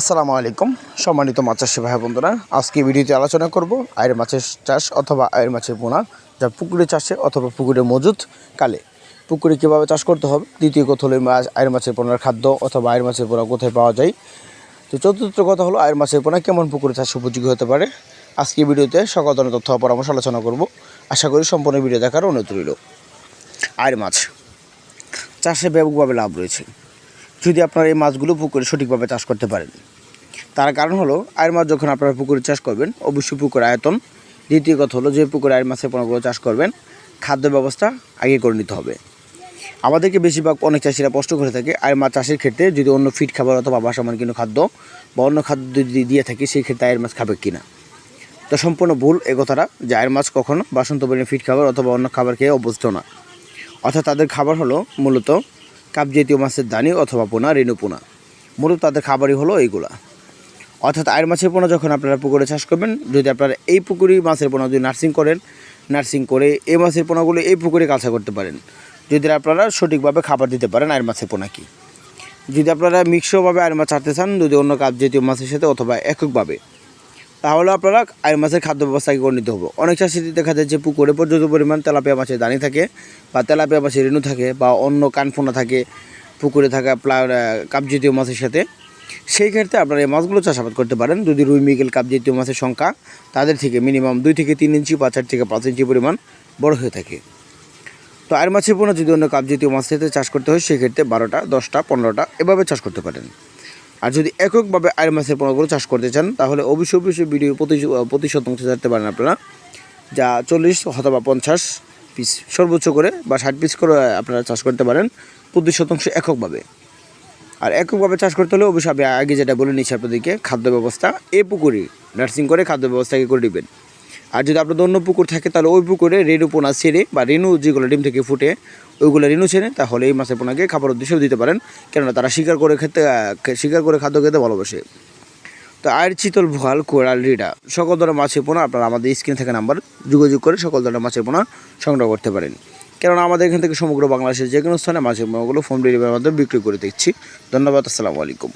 আসসালামু আলাইকুম, সম্মানিত মাছ চাষি ভাই বন্ধুরা। আজকে ভিডিওতে আলোচনা করব আয়ের মাছের চাষ অথবা আয়ের মাছের পোনা যা পুকুরে চাষে অথবা পুকুরে মজুদ কালে। পুকুরে কীভাবে চাষ করতে হবে? দ্বিতীয় কথা হলো মাছ আয়ের মাছের পোনার খাদ্য অথবা আয়ের মাছের পোনা কোথায় পাওয়া যায়? তো চতুর্থ কথা হলো আয়ের মাছের পোনা কেমন পুকুরে চাষ উপযোগী হতে পারে? আজকে ভিডিওতে সকল ধরনের তথ্য পরামর্শ আলোচনা করব। আশা করি সম্পূর্ণ ভিডিও দেখার অনুরোধ রইল। আয়ের মাছ, চাষে ব্যাপকভাবে লাভ রয়েছে। যদি আপনারা এই মাছগুলো পুকুরে সঠিকভাবে চাষ করতে পারেন। তার কারণ হলো, আয়ের মাছ যখন আপনারা পুকুরে চাষ করবেন, অবশ্যই পুকুর আয়তন, দ্বিতীয় কথা হলো যে পুকুরে আয়ের মাছের পণ্যগুলো চাষ করবেন, খাদ্য ব্যবস্থা আগে করে নিতে হবে। আমাদেরকে বেশিরভাগ অনেক চাষিরা প্রশ্ন করে থাকে আয়ের মাছ চাষের ক্ষেত্রে, যদি অন্য ফিট খাবার অথবা বাসামান কোনো খাদ্য বা অন্য খাদ্য যদি দিয়ে থাকে, সেই ক্ষেত্রে আয়ের মাছ খাবে কিনা। তো সম্পূর্ণ ভুল এ কথাটা, যে আয়ের মাছ কখনো বাসন্ত ফিট খাবার অথবা অন্য খাবার খেয়ে অভ্যস্ত না। অর্থাৎ তাদের খাবার হলো মূলত কাপ জাতীয় মাছের দানি অথবা পোনা, রেণু পোনা। মূলত তাদের খাবারই হলো এইগুলা। অর্থাৎ আয়ের মাছের পোনা যখন আপনারা পুকুরে চাষ করবেন, যদি আপনারা এই পুকুরেই মাছের পোনা যদি নার্সিং করেন, নার্সিং করে এই মাছের পোনাগুলো এই পুকুরে কাছা করতে পারেন। যদি আপনারা সঠিকভাবে খাবার দিতে পারেন আয়ের মাছের পোনাকে যদি আপনারা মিক্সভাবে আয়ের মাছ ছাড়তে চান, যদি অন্য কাপ জাতীয় মাছের সাথে অথবা এককভাবে। তাহলে আপনারা আয়ের মাছের খাদ্য ব্যবস্থাকে করে নিতে হবে। অনেক চাষিদের দেখা যায় যে পুকুরে পর্যাপ্ত পরিমাণ তেলাপিয়া মাছের দানি থাকে বা তেলাপিয়া মাছের রেণু থাকে বা অন্য কানফোনা থাকে পুকুরে থাকা প্লা কাপ জাতীয় মাছের সাথে। সেই ক্ষেত্রে আপনারা এই মাছগুলো চাষাবাদ করতে পারেন। যদি রুই, মিগেল কাপ জাতীয় মাছের সংখ্যা তাদের থেকে মিনিমাম দুই থেকে তিন ইঞ্চি বা চার থেকে পাঁচ ইঞ্চি পরিমাণ বড় হয়ে থাকে। তো আর মাছের পোনা যদি অন্য কাপ জাতীয় মাছ চাষ করতে হয় সেক্ষেত্রে বারোটা, দশটা, পনেরোটা এভাবে চাষ করতে পারেন। আর যদি এককভাবে আয়ের মাছের পোনাগুলো চাষ করতে চান, তাহলে অবশ্যই অবশ্যই ভিডিও প্রতি প্রতি শতাংশ ছাড়তে পারেন আপনারা। যা চল্লিশ অথবা পঞ্চাশ পিস সর্বোচ্চ করে বা ষাট পিস করে আপনারা চাষ করতে পারেন প্রতি শতাংশ এককভাবে। আর এককভাবে চাষ করতে হলে অবশ্যই আমি আগে যেটা বলে নিচ্ছি আপনাদেরকে, খাদ্য ব্যবস্থা, এ পুকুরি নার্সিং করে খাদ্য ব্যবস্থাকে করে নেবেন। আর যদি আপনাদের অন্য পুকুর থাকে, তাহলে ওই পুকুরে রেণু পোনা ছেড়ে বা রেণু যেগুলো ডিম থেকে ফুটে, ওইগুলো রেণু ছেড়ে তাহলে এই মাছের পোনাকে খাবার উদ্দেশ্যেও দিতে পারেন। কেননা তারা শিকার করে খেতে, শিকার করে খাদ্য খেতে ভালোবাসে। তো আয়ের চিতল ভোয়াল, কোরাল, রিডা, সকল ধরনের মাছের পোনা আপনারা আমাদের স্ক্রিনে থেকে নাম্বার যোগাযোগ করে সকল ধরনের মাছের পোনা সংগ্রহ করতে পারেন। কেননা আমাদের এখান থেকে সমগ্র বাংলাদেশের যে কোনো স্থানে মাছের পোনাগুলো হোম ডেলিভারির মাধ্যমে বিক্রি করে দিচ্ছি। ধন্যবাদ, আসসালামু আলাইকুম।